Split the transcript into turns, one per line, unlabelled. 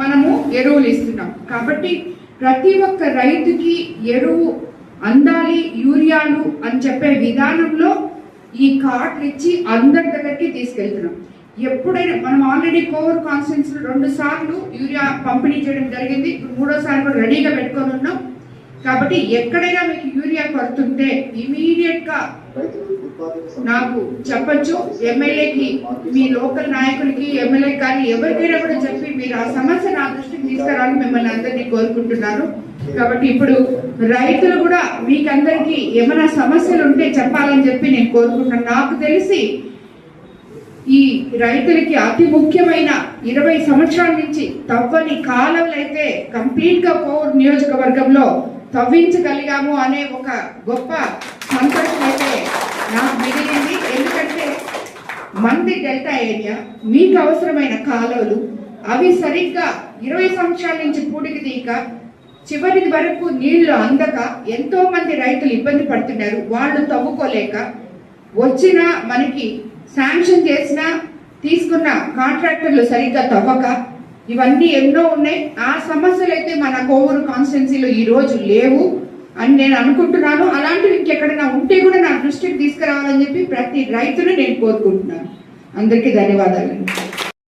మనము ఎరువులు ఇస్తున్నాం కాబట్టి ప్రతి ఒక్క రైతుకి ఎరువు అందాలి యూరియాలు అని చెప్పే విధానంలో ఈ కార్డులు ఇచ్చి అందరి దగ్గరికి తీసుకెళ్తున్నాం. ఎప్పుడైనా మనం ఆల్రెడీ కోవర్ కాన్ఫరెన్స్ రెండు సార్లు యూరియా పంపిణీ చేయడం జరిగింది. ఇప్పుడు మూడోసారి కూడా రెడీగా పెట్టుకొని ఉన్నాం. కాబట్టి ఎక్కడైనా మీకు యూరియా కొడుతుంటే ఇమీడియట్గా నాకు చెప్పొచ్చు. ఎమ్మెల్యేకి మీ లోకల్ నాయకులకి ఎమ్మెల్యే కానీ ఎవరికైనా కూడా చెప్పి మీరు ఆ సమస్య నా దృష్టికి తీసుకురావాలని మిమ్మల్ని అందరినీ కోరుకుంటున్నాను. కాబట్టి ఇప్పుడు రైతులు కూడా మీకందరికీ ఏమైనా సమస్యలు ఉంటే చెప్పాలని చెప్పి నేను కోరుకుంటున్నాను. నాకు తెలిసి ఈ రైతులకి అతి ముఖ్యమైన ఇరవై సంవత్సరాల నుంచి తవ్వని కాలంలో అయితే కంప్లీట్గా కోవూరు నియోజకవర్గంలో తవ్వించగలిగాము అనే ఒక గొప్ప సంతోషం అయితే నాకు మిగిలింది. ఎందుకంటే మంది డెల్టా ఏరియా మీకు అవసరమైన కాలువలు అవి సరిగ్గా ఇరవై సంవత్సరాల నుంచి పూడికి తీక చివరి వరకు నీళ్ళు అందక ఎంతో మంది రైతులు ఇబ్బంది పడుతున్నారు. వాళ్ళు తవ్వుకోలేక వచ్చిన మనకి శాంక్షన్ చేసిన తీసుకున్న కాంట్రాక్టర్లు సరిగ్గా తవ్వక ఇవన్నీ ఎన్నో ఉన్నాయి. ఆ సమస్యలు అయితే మన కోవూరు కాన్స్టిట్యున్సీలో ఈరోజు లేవు అని నేను అనుకుంటున్నాను. అలాంటివి ఇంకెక్కడైనా ఉంటే కూడా నా దృష్టికి తీసుకురావాలని చెప్పి ప్రతి రైతును నేను కోరుకుంటున్నాను. అందరికీ ధన్యవాదాలు.